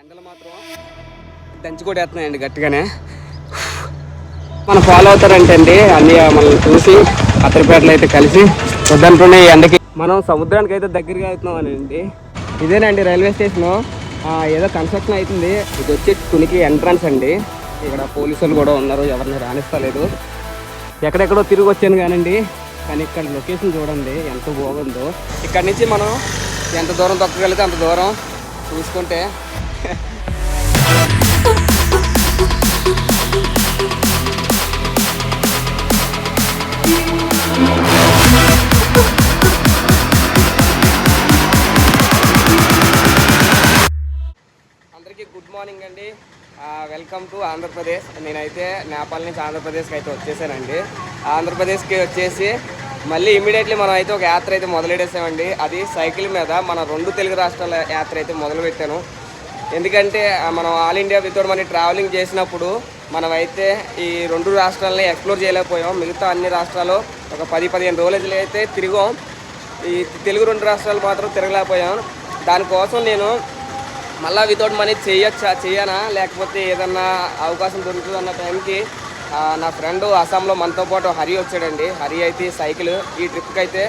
ఎండలు మాత్రం దంచి కొట్టేస్తున్నాయండి గట్టిగానే. మనం ఫాలో అవుతారంటే అండి అన్ని మనల్ని చూసి అత్తరిపేటలో అయితే కలిసి వద్దంటుండే ఈ ఎండకి. మనం సముద్రానికి అయితే దగ్గరగా అవుతున్నామండి ఇదేనండి రైల్వే స్టేషను. ఏదో కన్స్ట్రక్షన్ అవుతుంది. ఇది వచ్చి తునికి ఎంట్రన్స్ అండి. ఇక్కడ పోలీసులు కూడా ఉన్నారు. ఎవరిని రాణిస్తలేదు ఎక్కడెక్కడో తిరిగి వచ్చాను కానండి. కానీ ఇక్కడ లొకేషన్ చూడండి ఎంత బాగుందో. ఇక్కడ నుంచి మనం ఎంత దూరం తొక్కగలిగితే అంత దూరం చూసుకుంటే అందరికీ గుడ్ మార్నింగ్ అండి. Welcome to Andhra Pradesh. నేనైతే నేపాల్ నుంచి ఆంధ్రప్రదేశ్కి అయితే వచ్చేసానండి. ఆంధ్రప్రదేశ్కి వచ్చేసి మళ్ళీ ఇమీడియట్లీ మనం అయితే ఒక యాత్ర అయితే మొదలెడేసామండి అది సైకిల్ మీద మన రెండు తెలుగు రాష్ట్రాల యాత్ర అయితే మొదలుపెట్టాను. ఎందుకంటే మనం all India without money travelling చేసినప్పుడు మనమైతే ఈ రెండు రాష్ట్రాలని ఎక్స్ప్లోర్ చేయలేకపోయాం. మిగతా అన్ని రాష్ట్రాలు ఒక పది పదిహేను రోజులు అయితే తిరిగాం. ఈ తెలుగు రెండు రాష్ట్రాలు మాత్రం తిరగలేకపోయాం. దానికోసం నేను మళ్ళీ వితౌట్ మనీ చేయొచ్చా చేయనా? లేకపోతే ఏదన్నా అవకాశం దొరుకుతుంది అన్న టైంకి నా ఫ్రెండ్ అస్సాంలో మనతో పాటు హరి వచ్చాడండి. హరి అయితే సైకిల్ ఈ ట్రిప్కి అయితే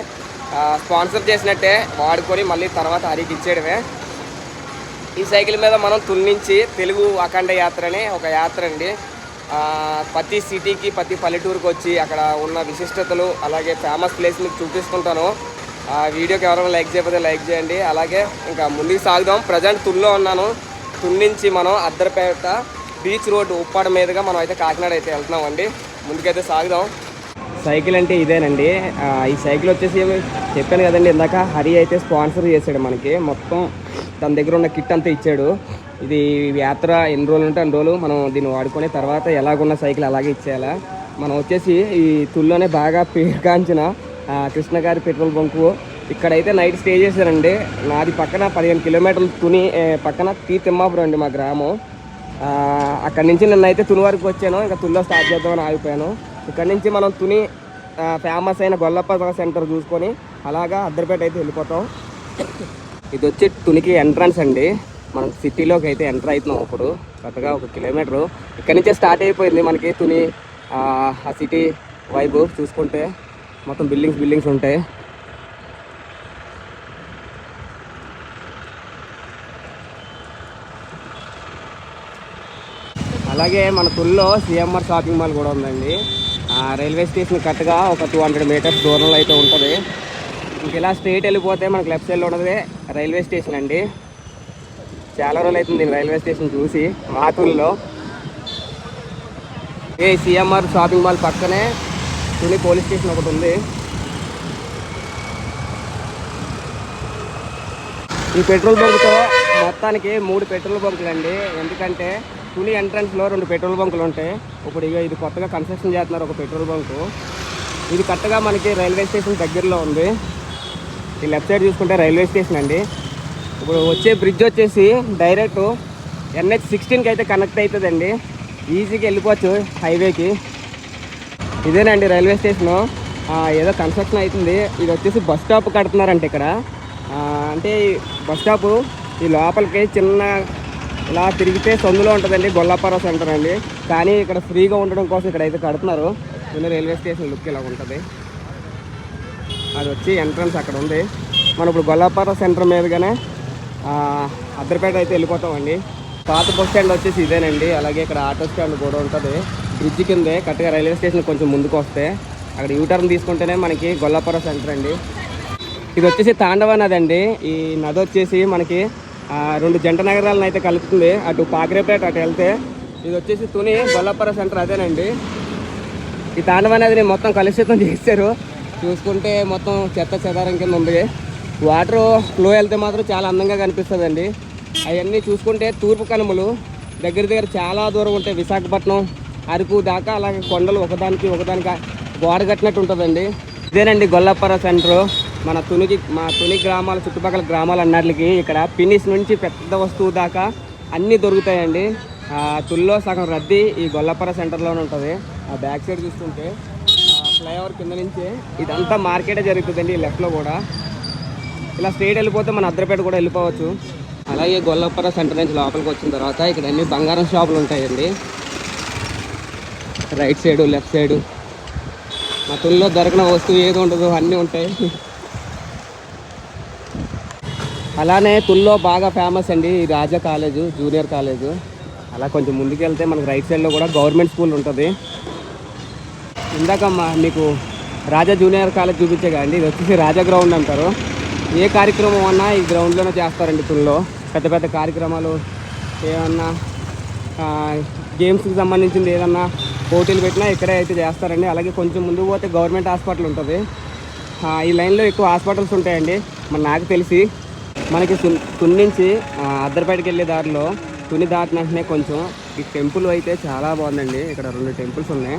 స్పాన్సర్ చేసినట్టే వాడుకొని మళ్ళీ తర్వాత హరికి ఇచ్చేయడమే. ఈ సైకిల్ మీద మనం తుల్లించి తెలుగు అఖండ యాత్ర అనే ఒక యాత్ర అండి. ప్రతి సిటీకి ప్రతి పల్లెటూరుకి వచ్చి అక్కడ ఉన్న విశిష్టతలు అలాగే ఫేమస్ ప్లేస్ మీకు చూపిస్తుంటాను. ఆ వీడియోకి ఎవరైనా లైక్ చేయకపోతే లైక్ చేయండి. అలాగే ఇంకా ముందుకు సాగుదాం. ప్రజెంట్ తుల్లో ఉన్నాను. తున్నించి మనం అద్దరిపేట బీచ్ రోడ్ ఉప్పాడ మీదుగా మనం అయితే కాకినాడ అయితే వెళ్తున్నామండి. ముందుకైతే సాగుదాం. సైకిల్ అంటే ఇదేనండి. ఈ సైకిల్ వచ్చేసి చెప్పాను కదండి ఇందాక హరి అయితే స్పాన్సర్ చేశాడు మనకి. మొత్తం తన దగ్గర ఉన్న కిట్ అంతా ఇచ్చాడు. ఇది యాత్ర ఎన్ని రోజులు ఉంటే అన్ని రోజులు మనం దీన్ని వాడుకొని తర్వాత ఎలాగున్న సైకిల్ అలాగే ఇచ్చేయాలా. మనం వచ్చేసి ఈ తుల్లోనే బాగా పేరుగాంచిన కృష్ణగారి పెట్రోల్ బంకు. ఇక్కడైతే నైట్ స్టే చేశారండి. నాది పక్కన పదిహేను కిలోమీటర్లు తుని పక్కన తీ తిమ్మాపురం అండి మా గ్రామం. అక్కడి నుంచి నిన్నైతే తుని వరకు వచ్చాను. ఇంకా తుల్లో స్టార్ట్ చేద్దామని ఆగిపోయాను. ఇక్కడ నుంచి మనం తుని ఫేమస్ అయిన గొల్లప్ప సెంటర్ చూసుకొని అలాగా అద్దరిపేట అయితే వెళ్ళిపోతాం. ఇది వచ్చి తునికి ఎంట్రన్స్ అండి. మనం సిటీలోకి అయితే ఎంటర్ అవుతున్నాం ఇప్పుడు. కొత్తగా ఒక కిలోమీటరు. ఇక్కడ నుంచే స్టార్ట్ అయిపోయింది మనకి తుని ఆ సిటీ వైబ్ చూసుకుంటే. మొత్తం బిల్డింగ్స్ బిల్డింగ్స్ ఉంటాయి. అలాగే మన తుల్లో సిఎంఆర్ షాపింగ్ మాల్ కూడా ఉందండి. రైల్వే స్టేషన్ కరెక్ట్గా ఒక టూ హండ్రెడ్ మీటర్స్ దూరంలో అయితే ఉంటుంది. ఇంక ఇలా స్ట్రైట్ వెళ్ళిపోతే మనకు లెఫ్ట్ సైడ్లో ఉన్నది రైల్వే స్టేషన్ అండి. చాలా రోజులు అవుతుంది నేను రైల్వే స్టేషన్ చూసి మాతూరులో ఏ సిఎంఆర్ షాపింగ్ మాల్ పక్కనే తుని పోలీస్ స్టేషన్ ఒకటి ఉంది. ఈ పెట్రోల్ బంక్తో మొత్తానికి మూడు పెట్రోల్ బంకులు అండి ఎందుకంటే తుని ఎంట్రన్స్లో రెండు పెట్రోల్ బంకులు ఉంటాయి. ఇప్పుడు ఇక ఇది కొత్తగా కన్స్ట్రక్షన్ చేస్తున్నారు ఒక పెట్రోల్ బంకు. ఇది కరెక్ట్గా మనకి రైల్వే స్టేషన్ దగ్గరలో ఉంది. ఈ లెఫ్ట్ సైడ్ చూసుకుంటే రైల్వే స్టేషన్ అండి. ఇప్పుడు వచ్చే బ్రిడ్జ్ వచ్చేసి డైరెక్ట్ ఎన్హెచ్ సిక్స్టీన్కి అయితే కనెక్ట్ అవుతుందండి. ఈజీగా వెళ్ళిపోవచ్చు హైవేకి ఇదేనండి రైల్వే స్టేషను. ఏదో కన్స్ట్రక్షన్ అవుతుంది. ఇది వచ్చేసి బస్ స్టాప్ కడుతున్నారంట ఇక్కడ. అంటే బస్ స్టాప్ ఈ లోపలికి చిన్న ఇలా తిరిగితే సందులో ఉంటుందండి గొల్లాపార సెంటర్ అండి. కానీ ఇక్కడ ఫ్రీగా ఉండడం కోసం ఇక్కడ అయితే కడుతున్నారు. ముందు రైల్వే స్టేషన్ లుక్ ఇలా ఉంటుంది. అది వచ్చి ఎంట్రన్స్ అక్కడ ఉంది. మనం ఇప్పుడు గొల్లాపార సెంటర్ మీదుగానే అద్దరిపేట అయితే వెళ్ళిపోతామండి. పాత బస్ స్టాండ్ వచ్చేసి ఇదేనండి. అలాగే ఇక్కడ ఆటో స్టాండ్ కూడా ఉంటుంది. బ్రిడ్జ్ కిందే కరెక్ట్గా రైల్వే స్టేషన్ కొంచెం ముందుకు వస్తే అక్కడ యూటర్న్ తీసుకుంటేనే మనకి గొల్లాపుర సెంటర్ అండి. ఇది వచ్చేసి తాండవ నది అండి. ఈ నది వచ్చేసి మనకి రెండు జంట నగరాలను అయితే కలుపుతుంది. అటు పాకిరేపేట అటు వెళ్తే ఇది వచ్చేసి తుని గొల్లపర సెంటర్ అదేనండి. ఈ తాండవ నదిని మొత్తం కలుషితం చేశారు. చూసుకుంటే మొత్తం చెత్త చెదారం కింద ఉంది. వాటర్ ఫ్లో వెళ్తే మాత్రం చాలా అందంగా కనిపిస్తుందండి. అవన్నీ చూసుకుంటే తూర్పు కనుమలు దగ్గర దగ్గర చాలా దూరం ఉంటాయి విశాఖపట్నం అరకు దాకా అలాగే కొండలు ఒకదానికి ఒకదానికి గోడ కట్టినట్టు ఉంటుందండి. ఇదేనండి గొల్లపర సెంటర్. మన తునికి మా తుని గ్రామాల చుట్టుపక్కల గ్రామాల అన్నిటికి ఇక్కడ పినిస్ నుంచి పెద్ద వస్తువు దాకా అన్నీ దొరుకుతాయండి. తుల్లో సగం రద్దీ ఈ గొల్లపర సెంటర్లోనే ఉంటుంది. ఆ బ్యాక్ సైడ్ చూస్తుంటే ఆ, ఫ్లైఓవర్ కింద నుంచే ఇదంతా మార్కెటే జరుగుతుందండి ఈ లెఫ్ట్లో కూడా. ఇలా స్ట్రైట్ వెళ్ళిపోతే మన అద్దరిపేట కూడా వెళ్ళిపోవచ్చు. అలాగే గొల్లపర సెంటర్ నుంచి లోపలికి వచ్చిన తర్వాత ఇక్కడ అన్ని బంగారం షాపులు ఉంటాయండి. Right side left side. మా తుల్లో దొరకన వస్తువు ఏది ఉండదు అన్నీ ఉంటాయి. అలానే తుల్లో బాగా ఫేమస్ అండి ఈ రాజా కాలేజు జూనియర్ కాలేజు. అలా కొంచెం ముందుకెళ్తే మనకు రైట్ సైడ్లో కూడా గవర్నమెంట్ స్కూల్ ఉంటుంది. ఇందాకమ్మా మీకు రాజా జూనియర్ కాలేజ్ చూపించే కదండి ఇది వచ్చేసి రాజా గ్రౌండ్ అంటారు. ఏ కార్యక్రమం అన్నా ఈ గ్రౌండ్లోనే చేస్తారండి తుల్లో. పెద్ద పెద్ద కార్యక్రమాలు ఏమన్నా గేమ్స్కి సంబంధించింది ఏదన్నా పోటీలు పెట్టినా ఇక్కడే అయితే చేస్తారండి. అలాగే కొంచెం ముందుకు పోతే గవర్నమెంట్ హాస్పిటల్ ఉంటుంది. ఈ లైన్లో ఎక్కువ హాస్పిటల్స్ ఉంటాయండి మరి నాకు తెలిసి మనకి తున్ తుని నుంచి అద్దరిపేటకి వెళ్ళే దారిలో తుని దాటిన వెంటనే కొంచెం ఈ టెంపుల్ అయితే చాలా బాగుందండి. ఇక్కడ రెండు టెంపుల్స్ ఉన్నాయి.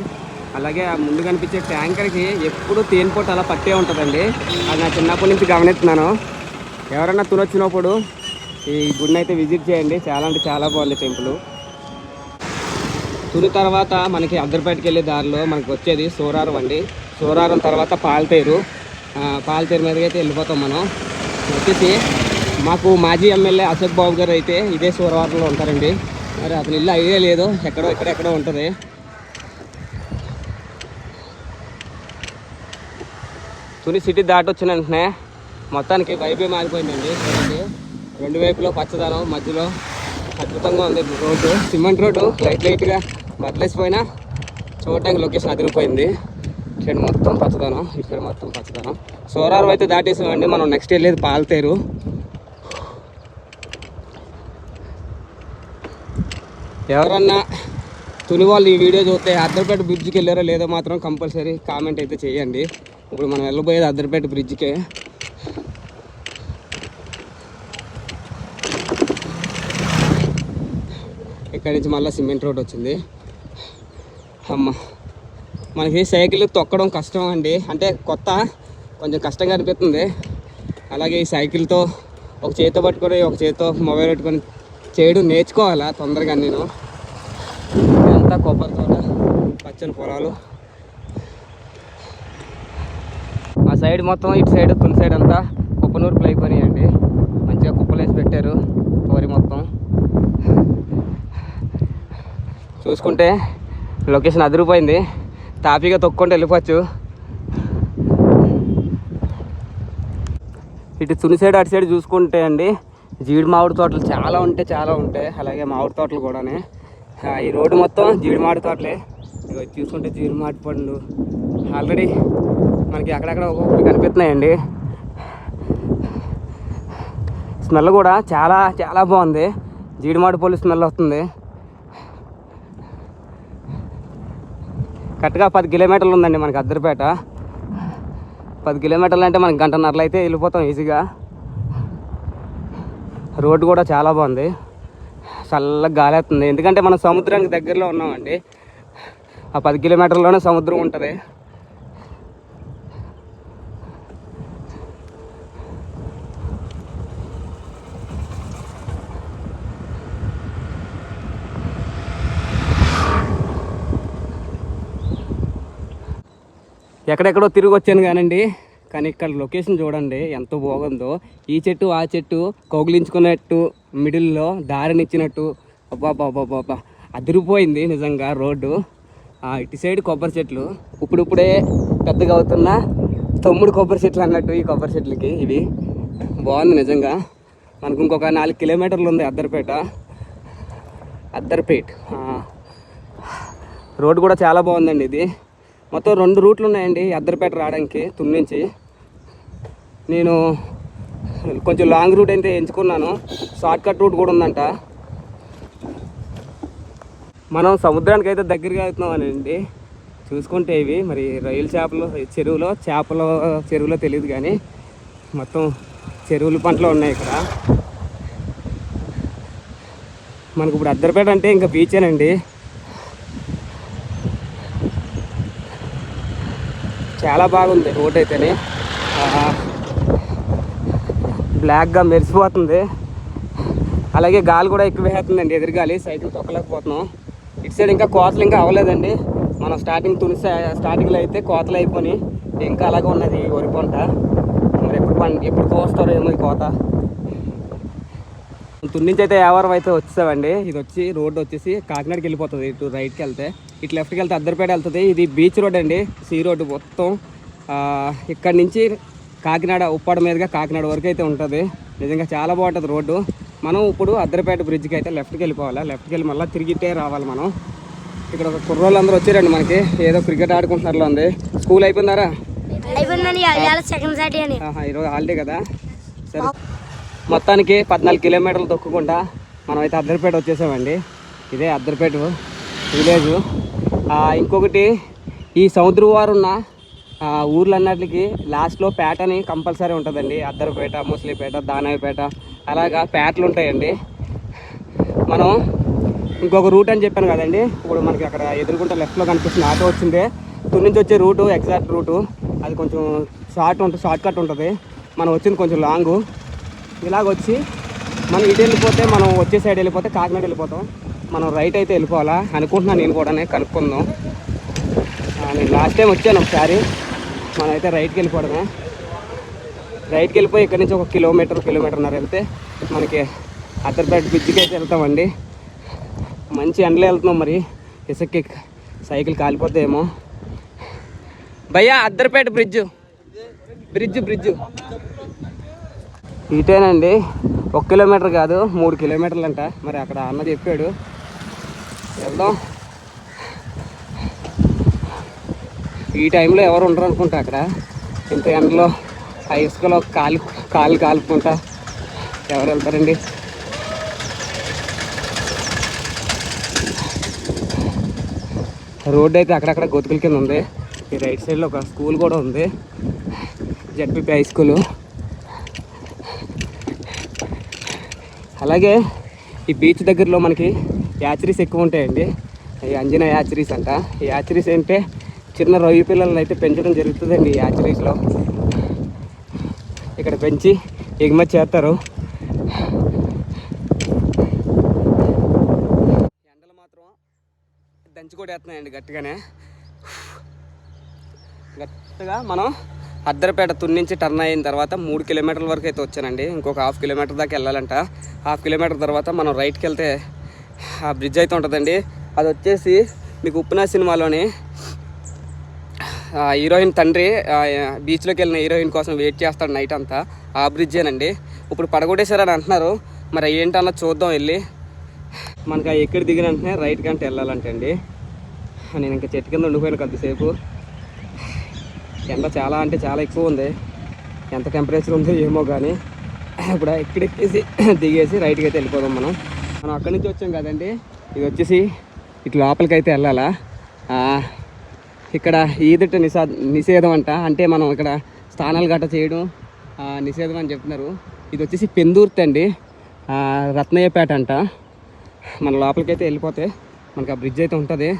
అలాగే ఆ ముందు కనిపించే ట్యాంకర్కి ఎప్పుడు తేనిపోటు అలా పట్టే ఉంటుందండి. అది నా చిన్నప్పటి నుంచి గమనిస్తున్నాను. ఎవరైనా తుని వచ్చినప్పుడు ఈ గుడిని అయితే విజిట్ చేయండి. చాలా అంటే చాలా బాగుంది టెంపుల్. తుని తర్వాత మనకి అద్దరిపేటకి వెళ్ళే దారిలో మనకి వచ్చేది సోరారం అండి. సోరారం తర్వాత పాలతేరు. ఆ, పాలతేరు మీదకి అయితే వెళ్ళిపోతాం మనం. వచ్చేసి మాకు మాజీ ఎమ్మెల్యే అశోక్ బాబు గారు అయితే ఇదే సోరవారంలో ఉంటారండి. మరి అతని ఇల్లు ఐడియా లేదు ఎక్కడో ఎక్కడెక్కడో ఉంటుంది. తుని సిటీ దాటి వచ్చిన వెంటనే మొత్తానికి వైపే మారిపోయిందండి. రెండు వైపులో పచ్చదనం మధ్యలో అద్భుతంగా ఉంది రోడ్డు. సిమెంట్ రోడ్డు లైట్ లైట్గా బదిలేసిపోయినా చూడటానికి లొకేషన్ అదిరిపోయింది. ఇక్కడ మొత్తం పచ్చదనం ఇక్కడ మొత్తం పచ్చదనం. సోరారం అయితే దాటేసామండి. మనం నెక్స్ట్ వెళ్ళేది పాలతేరు. ఎవరన్నా తుని వాళ్ళు ఈ వీడియో చూస్తే అద్దరిపేట బ్రిడ్జ్కి వెళ్ళారో లేదో మాత్రం కంపల్సరీ కామెంట్ అయితే చేయండి. ఇప్పుడు మనం వెళ్ళబోయేది అద్దరిపేట బ్రిడ్జ్కే ఇక్కడి నుంచి మళ్ళీ సిమెంట్ రోడ్ వచ్చింది. అమ్మ. మనకి సైకిల్ తొక్కడం కష్టం అండి. అంటే కొత్త కొంచెం కష్టంగా అనిపిస్తుంది. అలాగే ఈ సైకిల్తో ఒక చేతితో పట్టుకొని ఒక చేతితో మొబైల్ పెట్టుకొని చేయడం నేర్చుకోవాలా తొందరగా నేను? ఇదంతా కొబ్బరి తోట పచ్చని పొలాలు. ఆ సైడ్ మొత్తం ఇటు సైడ్ తుని సైడ్ అంతా కుప్పనూరుపులు అయిపోయినాయండి మంచిగా కుప్పలు వేసి పెట్టారు వరి మొత్తం. చూసుకుంటే లొకేషన్ అదిరిపోయింది. తాపీగా తొక్కుంటే వెళ్ళిపోవచ్చు. ఇటు తుని సైడ్ అటు సైడ్ చూసుకుంటే అండి జీడి మామిడి తోటలు చాలా ఉంటాయి చాలా ఉంటాయి. అలాగే మామిడి తోటలు కూడానే. ఈ రోడ్డు మొత్తం జీడి మామిడి తోటలే. ఇగో చూసుకుంటే జీడి మామిడి పండ్లు. ఆల్రెడీ మనకి అక్కడక్కడ ఒక్కొక్కటి కనిపిస్తున్నాయండి. స్మెల్ కూడా చాలా చాలా బాగుంది. జీడిమాడి పళ్ళు స్మెల్ వస్తుంది. కరెక్ట్గా పది కిలోమీటర్లు ఉందండి మనకి అద్దరిపేట. పది కిలోమీటర్లు అంటే మనకి గంటన్నరలో అయితే వెళ్ళిపోతాం ఈజీగా. రోడ్డు కూడా చాలా బాగుంది. చల్లగా గాలేస్తుంది. ఎందుకంటే మనం సముద్రానికి దగ్గరలో ఉన్నామండి. ఆ పది కిలోమీటర్లోనే సముద్రం ఉంటుంది. ఎక్కడెక్కడో తిరిగి వచ్చాను కానండి. కానీ ఇక్కడ లొకేషన్ చూడండి ఎంత బాగుందో. ఈ చెట్టు ఆ చెట్టు కౌగిలించుకున్నట్టు మిడిల్లో దారినిచ్చినట్టు. అబ్బాబాబాబా అదిరిపోయింది నిజంగా రోడ్డు. ఇటు సైడ్ కొబ్బరి చెట్లు. ఇప్పుడిప్పుడే పెద్దగా అవుతున్న తమ్ముడు కొబ్బరి చెట్లు అన్నట్టు ఈ కొబ్బరి చెట్లకి ఇవి. బాగుంది నిజంగా. మనకు ఇంకొక నాలుగు కిలోమీటర్లు ఉంది అద్దరిపేట. అద్దరిపేట్. రోడ్డు కూడా చాలా బాగుందండి ఇది. మొత్తం రెండు రూట్లు ఉన్నాయండి అద్దరిపేట రావడానికి తుని నుంచి నేను కొంచెం లాంగ్ రూట్ అయితే ఎంచుకున్నాను షార్ట్కట్ రూట్ కూడా ఉందంట. మనం సముద్రానికి అయితే దగ్గరగా అవుతున్నామనండి చూసుకుంటే ఇవి మరి రైలు చేపలు చెరువులో చేపల చెరువులో తెలియదు కానీ మొత్తం చెరువుల పంటలు ఉన్నాయి ఇక్కడ. మనకు ఇప్పుడు అద్దరిపేట అంటే ఇంకా బీచేనండి చాలా బాగుంది రోడ్ అయితేనే. బ్లాక్గా మెరిసిపోతుంది. అలాగే గాలి కూడా ఎక్కువ వేస్తుందండి ఎదురుగాలి. సైకిల్ తొక్కలేకపోతున్నాం. ఇటు సైడ్ ఇంకా కోతలు ఇంకా అవ్వలేదండి. మనం స్టార్టింగ్ తుని స్టార్టింగ్లో అయితే కోతలు అయిపోయి ఇంకా అలాగే ఉన్నది ఈ వరి పంట. మరి ఎప్పుడు పంట ఎప్పుడు కోస్తారో ఏమో ఈ కోత. తుని నుంచి అయితే యావరం అయితే వచ్చేసామండి. ఇది వచ్చి రోడ్డు వచ్చేసి కాకినాడకి వెళ్ళిపోతుంది. ఇటు రైట్కి వెళ్తే. ఇటు లెఫ్ట్కి వెళ్తే అద్దరిపేట వెళ్తుంది. ఇది బీచ్ రోడ్ అండి. సీ రోడ్డు మొత్తం. ఇక్కడి నుంచి కాకినాడ ఉప్పాడ మీదుగా కాకినాడ వరకు అయితే ఉంటుంది. నిజంగా చాలా బాగుంటుంది రోడ్డు. మనం ఇప్పుడు అద్దరిపేట బ్రిడ్జ్కి అయితే లెఫ్ట్కి వెళ్ళిపోవాలి. లెఫ్ట్కి వెళ్ళి మళ్ళీ తిరిగితే రావాలి మనం. ఇక్కడ ఒక కుర్రోళ్ళు అందరూ వచ్చారండి మనకి. ఏదో క్రికెట్ ఆడుకుంటున్నారు ఉంది స్కూల్ అయిపోయిందారా? అయిపోయిందని సెకండ్ ఈరోజు హాలిడే కదా. సరే. మొత్తానికి పద్నాలుగు కిలోమీటర్లు తొక్కుకుంటా మనం అయితే అద్దరిపేట వచ్చేసామండి. ఇదే అద్దరిపేట విలేజ్. ఇంకొకటి ఈ సముద్రం వారు ఉన్న ఊర్లన్నిటికి లాస్ట్లో పేట అని కంపల్సరీ ఉంటుందండి. అద్దరిపేట ముసలిపేట దానవిపేట అలాగా పేటలు ఉంటాయండి. మనం ఇంకొక రూట్ అని చెప్పాను కదండి. ఇప్పుడు మనకి అక్కడ ఎదురుకుంటే లెఫ్ట్లో కనిపిస్తుంది ఆటో వచ్చిందే. తుని నుంచి వచ్చే రూటు ఎగ్జాక్ట్ రూటు. అది కొంచెం షార్ట్ ఉంటుంది షార్ట్ కట్ ఉంటుంది. మనం వచ్చింది కొంచెం లాంగు. ఇలాగ వచ్చి మనం ఇటు వెళ్ళిపోతే మనం వచ్చే సైడ్ వెళ్ళిపోతే కాకినాడ వెళ్ళిపోతాం. మనం రైట్ అయితే వెళ్ళిపోవాలా అనుకుంటున్నాను నేను కూడా కనుక్కుందాం. నేను లాస్ట్ టైం వచ్చాను ఒకసారి. మనం అయితే రైట్కి వెళ్ళిపోవడమే. రైట్కి వెళ్ళిపోయి ఇక్కడ నుంచి ఒక కిలోమీటర్ కిలోమీటర్న్నర వెళ్తే మనకి అద్దరిపేట బ్రిడ్జికి అయితే వెళ్తామండి. మంచి ఎండలో వెళ్తున్నాం మరి. ఇసుక్కి సైకిల్ కాలిపోతేమో భయ్యా అద్దర్పేట బ్రిడ్జ్ బ్రిడ్జ్ బ్రిడ్జ్ ఇటేనండి. ఒక కిలోమీటర్ కాదు మూడు కిలోమీటర్లు అంట మరి అక్కడ అన్న చెప్పాడు. వెళ్దాం. ఈ టైంలో ఎవరు ఉండరు అనుకుంటా అక్కడ. ఇంత ఎండలో ఆ ఇసుకలో కాలు కాలు కాలుకుంటా ఎవరు వెళ్తారండి? రోడ్ అయితే అక్కడక్కడ గొతుకుల కింద ఉంది. ఈ రైట్ సైడ్లో ఒక స్కూల్ కూడా ఉంది. ZPP high school. అలాగే ఈ బీచ్ దగ్గరలో మనకి యాచరీస్ ఎక్కువ ఉంటాయండి. ఈ అంజన యాచరీస్ అంట. ఈ యాచరీస్ అంటే చిన్న రొయ్య పిల్లలను అయితే పెంచడం జరుగుతుందండి ఈ యాచరీస్లో. ఇక్కడ పెంచి ఎగుమతి చేస్తారు. ఎండలు మాత్రం దంచి కూడా వేస్తున్నాయండి గట్టిగానే. గట్టిగా మనం అద్దరపేట తున్ నుంచి టర్న్ అయిన తర్వాత మూడు కిలోమీటర్ల వరకు అయితే వచ్చానండి. ఇంకొక హాఫ్ కిలోమీటర్ దాకా వెళ్ళాలంట. హాఫ్ కిలోమీటర్ తర్వాత మనం రైట్కి వెళ్తే ఆ బ్రిడ్జ్ అయితే ఉంటుందండి. అది వచ్చేసి మీకు ఉప్పునా సినిమాలోని హీరోయిన్ తండ్రి బీచ్లోకి వెళ్ళిన హీరోయిన్ కోసం వెయిట్ చేస్తాడు నైట్ అంతా. ఆ బ్రిడ్జేనండి ఇప్పుడు పడగొట్టేశారని అంటున్నారు. మరి ఏంటన్నా చూద్దాం వెళ్ళి. మనకి ఆ ఎక్కడ దిగిన వెంటనే రైట్ కంటే వెళ్ళాలంటే అండి నేను ఇంకా చెట్టు కింద ఉండిపోయాను కొద్దిసేపు. ఎండ చాలా అంటే చాలా ఎక్కువ ఉంది. ఎంత టెంపరేచర్ ఉందో ఏమో కానీ ఇప్పుడు ఎక్కడెక్కేసి దిగేసి రైట్కి అయితే వెళ్ళిపోదాం మనం. మనం అక్కడి నుంచి వచ్చాం కదండి. ఇది వచ్చేసి ఇటు లోపలికి అయితే వెళ్ళాలా ఇక్కడ ఈదుట నిషా నిషేధం అంట. అంటే మనం ఇక్కడ స్నానాలు గట్ట చేయడం నిషేధం అని చెప్తున్నారు. ఇది వచ్చేసి పెందూర్తి అండి. రత్నయ్యపేట అంట. మన లోపలికి అయితే వెళ్ళిపోతే మనకి ఆ బ్రిడ్జ్ అయితే ఉంటుంది.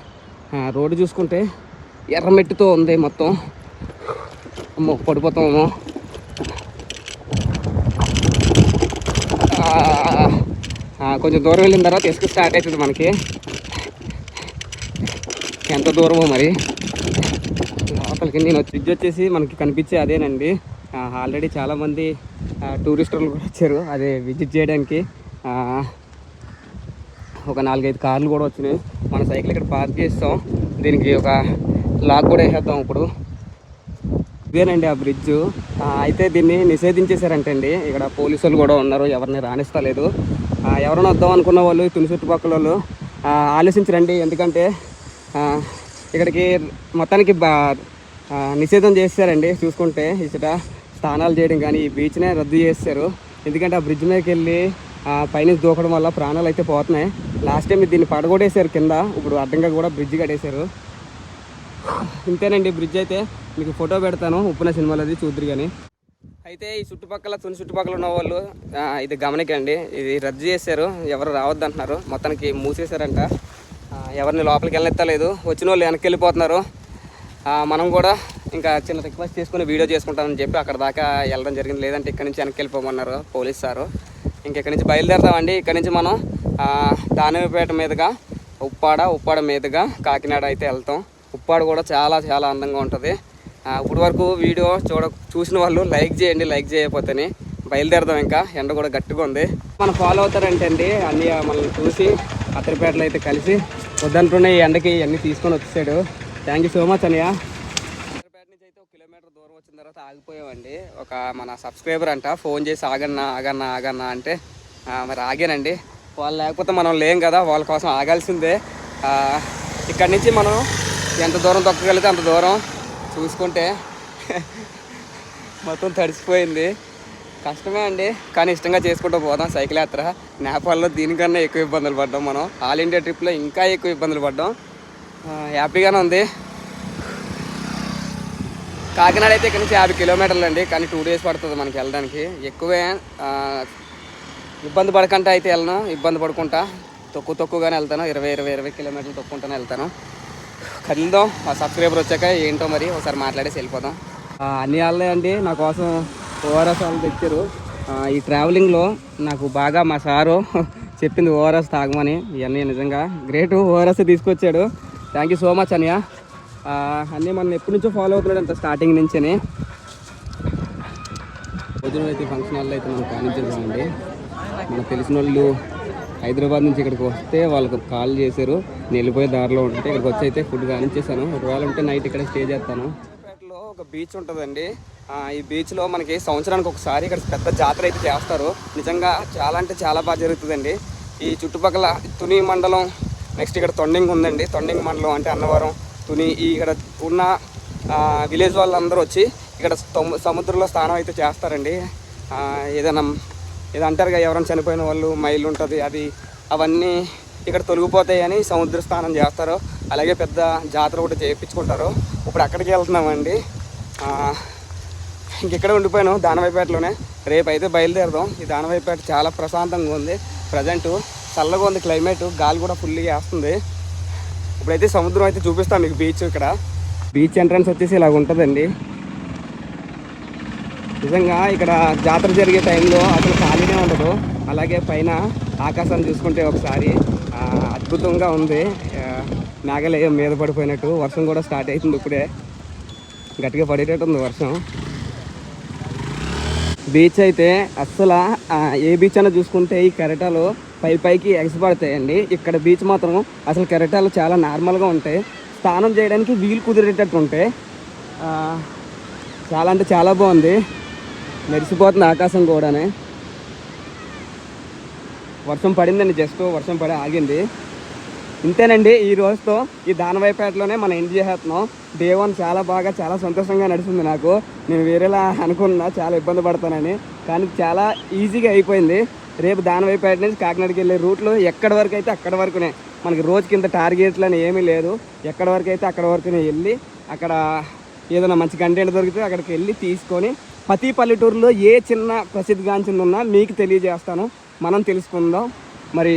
రోడ్డు చూసుకుంటే ఎర్రమెట్టుతో ఉంది మొత్తం. అమ్మో పడిపోతామేమో కొంచెం దూరం వెళ్ళిన తర్వాత ఇసుక స్టార్ట్ అవుతుంది మనకి. ఎంత దూరమో మరి. లోపలికి నేను ఫ్రిడ్జ్ వచ్చేసి మనకి కనిపించే అదేనండి. ఆల్రెడీ చాలామంది టూరిస్టులు కూడా వచ్చారు. అదే విజిట్ చేయడానికి. ఒక నాలుగైదు కార్లు కూడా వచ్చినాయి. మన సైకిల్ ఇక్కడ పార్క్ చేస్తాం. దీనికి ఒక లాక్ కూడా వేసేద్దాం ఇప్పుడు. ఇదేనండి ఆ బ్రిడ్జ్. అయితే దీన్ని నిషేధించేశారంటండి. ఇక్కడ పోలీసులు కూడా ఉన్నారు ఎవరిని రాణిస్తలేదు. ఎవరైనా వద్దాం అనుకున్న వాళ్ళు తుని చుట్టుపక్కల వాళ్ళు ఆలోచించరండి. ఎందుకంటే ఇక్కడికి మొత్తానికి బా నిషేధం చేశారండి. చూసుకుంటే ఇచ్చట స్నానాలు చేయడం కానీ ఈ బీచ్నే రద్దు చేశారు. ఎందుకంటే ఆ బ్రిడ్జ్ మీదకి వెళ్ళి పైన పైనుంచి దూకడం వల్ల ప్రాణాలు అయితే పోతున్నాయి. లాస్ట్ టైం దీన్ని పడగొట్టేశారు కింద. ఇప్పుడు అడ్డంగా కూడా బ్రిడ్జ్ కట్టేశారు. ఇంతేనండి బ్రిడ్జ్ అయితే. మీకు ఫోటో పెడతాను ఉప్పున సినిమాలో అది చూద్దరు కానీ అయితే ఈ చుట్టుపక్కల తుని చుట్టుపక్కల ఉన్న వాళ్ళు ఇది గమనికండి. ఇది రద్దు చేశారు ఎవరు రావద్దు అంటున్నారు మొత్తానికి మూసేశారంట. ఎవరిని లోపలికి వెళ్ళెత్తలేదు వచ్చిన వాళ్ళు వెనక్కి వెళ్ళిపోతున్నారు. మనం కూడా ఇంకా చిన్న రిక్వెస్ట్ చేసుకుని వీడియో చేసుకుంటామని చెప్పి అక్కడ దాకా వెళ్ళడం జరిగింది. లేదంటే ఇక్కడ నుంచి వెనక్కి వెళ్ళిపోమన్నారు పోలీస్ సారు. ఇంకెక్కడి నుంచి బయలుదేరతామండి. ఇక్కడ నుంచి మనం ఆ, దానిపేట మీదుగా ఉప్పాడ ఉప్పాడ మీదుగా కాకినాడ అయితే వెళ్తాం. ఉప్పాడు కూడా చాలా చాలా అందంగా ఉంటుంది. ఇప్పటి వరకు వీడియో చూడ చూసిన వాళ్ళు లైక్ చేయండి లైక్ చేయకపోతేనే బయలుదేరదాం ఇంకా. ఎండ కూడా గట్టిగా ఉంది. మనం ఫాలో అవుతారంటే అండి అన్ని మనల్ని చూసి అత్తరిపేటలో అయితే కలిసి వద్దంటున్న ఈ ఎండకి ఇవన్నీ తీసుకొని వచ్చేసాడు. థ్యాంక్ యూ సో మచ్ అన్నయ్య. అత్తరిపేట నుంచి అయితే ఒక కిలోమీటర్ దూరం వచ్చిన తర్వాత ఆగిపోయామండి. ఒక మన సబ్స్క్రైబర్ అంట ఫోన్ చేసి ఆగన్నా ఆగన్నా ఆగన్నా అంటే మరి ఆగానండి. వాళ్ళు లేకపోతే మనం లేం కదా వాళ్ళ కోసం ఆగాల్సిందే. ఇక్కడి నుంచి మనం ఎంత దూరం తొక్కగలిగితే అంత దూరం చూసుకుంటే మొత్తం తడిసిపోయింది. కష్టమే అండి కానీ ఇష్టంగా చేసుకుంటూ పోదాం. సైకిల్ యాత్ర. నేపాల్లో దీనికన్నా ఎక్కువ ఇబ్బందులు పడ్డాం మనం. ఆల్ ఇండియా ట్రిప్లో ఇంకా ఎక్కువ ఇబ్బందులు పడ్డాం. హ్యాపీగానే ఉంది. కాకినాడ అయితే ఇక్కడ నుంచి యాభై కిలోమీటర్లు అండి కానీ టూ డేస్ పడుతుంది మనకి వెళ్ళడానికి. ఎక్కువే ఇబ్బంది పడకుండా అయితే వెళ్ళను ఇబ్బంది పడుకుంటా తక్కువ తక్కువగానే వెళ్తాను. ఇరవై ఇరవై ఇరవై కిలోమీటర్లు తొక్కుంటానే వెళ్తాను. కలుద్దాం ఆ సబ్స్క్రైబర్ వచ్చాక ఏంటో మరి ఒకసారి మాట్లాడేసి వెళ్ళిపోదాం. అన్ని వాళ్ళే అండి నా కోసం ఓఆర్ఎస్ వాళ్ళు తెచ్చారు. ఈ ట్రావెలింగ్లో నాకు బాగా మా సారు చెప్పింది ఓఆర్ఎస్ తాగమని ఇవన్నీ నిజంగా గ్రేట్ ఓఆర్ఎస్ తీసుకొచ్చాడు. థ్యాంక్ యూ సో మచ్ అన్నయ్య అన్నీ మనం ఎప్పటి నుంచో ఫాలో అవుతున్నాడు అంత స్టార్టింగ్ నుంచని. భోజనం అయితే ఫంక్షన్ హాల్లో అయితే మనం కానిచ్చేసామండి మనకు తెలిసిన వాళ్ళు హైదరాబాద్ నుంచి ఇక్కడికి వస్తే వాళ్ళకు కాల్ చేశారు. నేను వెళ్ళిపోయే దారిలో ఉంటే ఇక్కడికి వచ్చి అయితే ఫుడ్ కానిచ్చేసాను ఒకవేళ ఉంటే నైట్ ఇక్కడ స్టే చేస్తాను. లో ఒక బీచ్ ఉంటుందండి. ఈ బీచ్లో మనకి సంవత్సరానికి ఒకసారి ఇక్కడ పెద్ద జాతర అయితే చేస్తారు. నిజంగా చాలా అంటే చాలా బాగా జరుగుతుందండి. ఈ చుట్టుపక్కల తుని మండలం నెక్స్ట్ ఇక్కడ తొండింగ్ ఉందండి. తొండింగ్ మండలం అంటే అన్నవరం తుని ఈ ఇక్కడ ఉన్న విలేజ్ వాళ్ళందరూ వచ్చి ఇక్కడ సముద్రంలో స్నానం అయితే చేస్తారండి. ఏదైనా ఏదో అంటారు కదా ఎవరైనా చనిపోయిన వాళ్ళు మైలు ఉంటుంది అది అవన్నీ ఇక్కడ తొలగిపోతాయని సముద్ర స్నానం చేస్తారు అలాగే పెద్ద జాతర ఒకటి చేయించుకుంటారు ఇప్పుడు అక్కడికి వెళ్తున్నామండి. ఇంకెక్కడ ఉండిపోయాను దానవైపేటలోనే. రేపు అయితే బయలుదేరదాం. ఈ దానవైపేట చాలా ప్రశాంతంగా ఉంది. ప్రజెంట్ చల్లగా ఉంది క్లైమేట్ గాలి కూడా ఫుల్గా వేస్తుంది. ఇప్పుడైతే సముద్రం అయితే చూపిస్తాను మీకు బీచ్ ఇక్కడ. బీచ్ ఎంట్రన్స్ వచ్చేసి ఇలాగ ఉంటుందండి నిజంగా ఇక్కడ జాతర జరిగే టైంలో అసలు ఖాళీనే ఉండదు. అలాగే పైన ఆకాశాన్ని చూసుకుంటే ఒకసారి అద్భుతంగా ఉంది. మేఘాలయం మీద పడిపోయినట్టు వర్షం కూడా స్టార్ట్ అవుతుంది ఇప్పుడే. గట్టిగా పడేటట్టు ఉంది వర్షం. బీచ్ అయితే అస్సలు ఏ బీచ్ అయినా చూసుకుంటే ఈ కెరటాలు పై పైకి ఎగసిపడతాయండి ఇక్కడ బీచ్ మాత్రం అసలు కెరటాలు చాలా నార్మల్గా ఉంటాయి. స్నానం చేయడానికి వీలు కుదిరేటట్టు ఉంటాయి. చాలా అంటే చాలా బాగుంది. మెరిసిపోతుంది ఆకాశం కూడానే. వర్షం పడిందండి జస్ట్ వర్షం పడి ఆగింది. ఇంతేనండి ఈ రోజుతో ఈ దానవాయిపేటలోనే మనం ఎండ్ చేసేస్తున్నాం. డే వన్ చాలా బాగా చాలా సంతోషంగా నడిచింది నాకు. నేను వేరేలా అనుకున్నా చాలా ఇబ్బంది పడతానని. కానీ చాలా ఈజీగా అయిపోయింది. రేపు దానవాయిపేట నుంచి కాకినాడకి వెళ్ళే రూట్లో ఎక్కడి వరకు అయితే అక్కడి వరకునే. మనకి రోజు కింద టార్గెట్లు అని ఏమీ లేదు. ఎక్కడి వరకు అయితే అక్కడ వరకునే వెళ్ళి అక్కడ ఏదైనా మంచి కంటెంట్ దొరికితే అక్కడికి వెళ్ళి తీసుకొని ప్రతి పల్లెటూరులో ఏ చిన్న ప్రసిద్ధిగాంచింది ఉన్నా మీకు తెలియజేస్తాను. మనం తెలుసుకుందాం. మరి